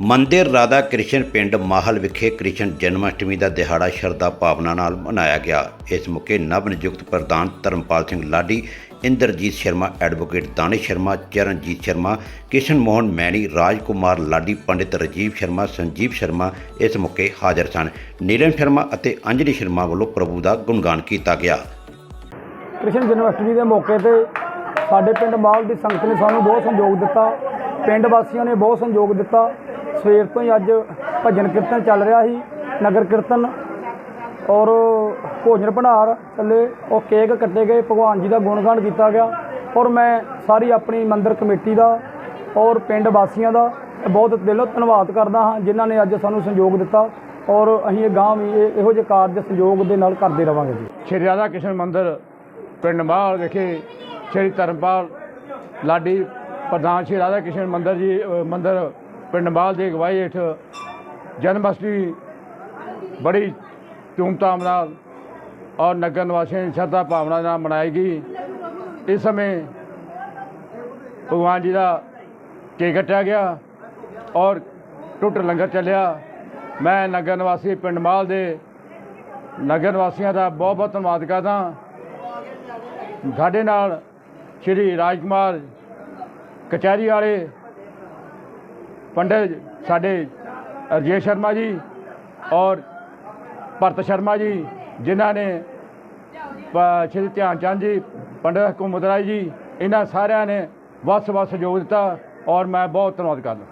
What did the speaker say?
ਮੰਦਿਰ ਰਾਧਾ ਕ੍ਰਿਸ਼ਨ ਪਿੰਡ ਮਾਹਲ ਵਿਖੇ ਕ੍ਰਿਸ਼ਨ ਜਨਮ ਅਸ਼ਟਮੀ ਦਾ ਦਿਹਾੜਾ ਸ਼ਰਧਾ ਭਾਵਨਾ ਨਾਲ ਮਨਾਇਆ ਗਿਆ। ਇਸ ਮੌਕੇ ਨਵ ਨਿਯੁਕਤ ਪ੍ਰਧਾਨ ਧਰਮਪਾਲ ਸਿੰਘ ਲਾਡੀ, ਇੰਦਰਜੀਤ ਸ਼ਰਮਾ, ਐਡਵੋਕੇਟ ਦਾਨਿਸ਼ ਸ਼ਰਮਾ, ਚਰਨਜੀਤ ਸ਼ਰਮਾ ਕਿਸ਼ਨ ਮੋਹਨ ਮੈਣੀ, ਰਾਜਕੁਮਾਰ ਲਾਡੀ, ਪੰਡਿਤ ਰਜੀਵ ਸ਼ਰਮਾ, ਸੰਜੀਵ ਸ਼ਰਮਾ ਇਸ ਮੌਕੇ ਹਾਜ਼ਰ ਸਨ। ਨੀਲਮ ਸ਼ਰਮਾ ਅਤੇ ਅੰਜਲੀ ਸ਼ਰਮਾ ਵੱਲੋਂ ਪ੍ਰਭੂ ਦਾ ਗੁਣਗਾਨ ਕੀਤਾ ਗਿਆ। ਕ੍ਰਿਸ਼ਨ ਜਨਮ ਅਸ਼ਟਮੀ ਦੇ ਮੌਕੇ ਤੇ ਸਾਡੇ ਪਿੰਡ ਮਾਲ ਦੀ ਸੰਗਤ ਨੇ ਸਾਨੂੰ ਬਹੁਤ ਸਹਿਯੋਗ ਦਿੱਤਾ। ਪਿੰਡ ਵਾਸੀਆਂ ਨੇ ਬਹੁਤ ਸਹਿਯੋਗ ਦਿੱਤਾ। ਸਵੇਰ ਤੋਂ ਹੀ ਅੱਜ ਭਜਨ ਕੀਰਤਨ ਚੱਲ ਰਿਹਾ ਸੀ ਨਗਰ ਕੀਰਤਨ ਔਰ ਭੋਜਨ ਭੰਡਾਰ ਥੱਲੇ ਉਹ ਕੇਕ ਕੱਟੇ ਗਏ ਭਗਵਾਨ ਜੀ ਦਾ ਗੁਣਗਾਨ ਕੀਤਾ ਗਿਆ ਔਰ ਮੈਂ ਸਾਰੀ ਆਪਣੀ ਮੰਦਰ ਕਮੇਟੀ ਦਾ ਔਰ ਪਿੰਡ ਵਾਸੀਆਂ ਦਾ ਬਹੁਤ ਦਿਲੋਂ ਧੰਨਵਾਦ ਕਰਦਾ ਹਾਂ ਜਿਨ੍ਹਾਂ ਨੇ ਅੱਜ ਸਾਨੂੰ ਸਹਿਯੋਗ ਦਿੱਤਾ ਔਰ ਅਸੀਂ ਇਹ ਗਾਂ ਵੀ ਇਹੋ ਜਿਹੇ ਕਾਰਜ ਸਹਿਯੋਗ ਦੇ ਨਾਲ ਕਰਦੇ ਰਵਾਂਗੇ ਜੀ। ਸ਼੍ਰੀ ਰਾਧਾ ਕ੍ਰਿਸ਼ਨ ਮੰਦਿਰ ਪਿੰਡ ਮਾਲ ਵਿਖੇ ਸ਼੍ਰੀ ਧਰਮਪਾਲ ਲਾਡੀ ਪ੍ਰਧਾਨ ਸ਼੍ਰੀ ਰਾਧਾ ਕ੍ਰਿਸ਼ਨ ਮੰਦਿਰ ਜੀ ਅ, ਮੰਦਿਰ ਪਿੰਡ ਮਾਲ ਦੀ ਅਗਵਾਈ ਹੇਠ ਜਨਮ ਅਸ਼ਟਮੀ ਬੜੀ ਧੂਮਧਾਮ ਨਾਲ ਔਰ ਨਗਰ ਨਿਵਾਸੀਆਂ ਦੀ ਸ਼ਰਧਾ ਭਾਵਨਾ ਨਾਲ ਮਨਾਈ ਗਈ। ਇਸ ਸਮੇਂ ਭਗਵਾਨ ਜੀ ਦਾ ਕੇਕ ਕੱਟਿਆ ਗਿਆ ਔਰ ਟੁੱਟ ਲੰਗਰ ਚੱਲਿਆ। ਮੈਂ ਨਗਰ ਨਿਵਾਸੀ ਪਿੰਡ ਮਾਲ ਦੇ ਨਗਰ ਨਿਵਾਸੀਆਂ ਦਾ ਬਹੁਤ ਬਹੁਤ ਧੰਨਵਾਦ ਕਰਦਾ ਸਾਡੇ ਨਾਲ ਸ਼੍ਰੀ ਰਾਜਕੁਮਾਰ ਕਚਹਿਰੀ ਵਾਲੇ ਪੰਡਿਤ ਸਾਡੇ ਅਜੇ ਸ਼ਰਮਾ ਜੀ ਔਰ ਭਰਤ ਸ਼ਰਮਾ ਜੀ, ਜਿਨ੍ਹਾਂ ਨੇ ਸ਼੍ਰੀ ਧਿਆਨ ਚੰਦ ਜੀ, ਪੰਡਿਤ ਹਕੂਮਤ ਰਾਏ ਜੀ, ਇਹਨਾਂ ਸਾਰਿਆਂ ਨੇ ਵੱਸ ਵੱਸ ਸਹਿਯੋਗ ਦਿੱਤਾ ਔਰ ਮੈਂ ਬਹੁਤ ਧੰਨਵਾਦ ਕਰਦਾ।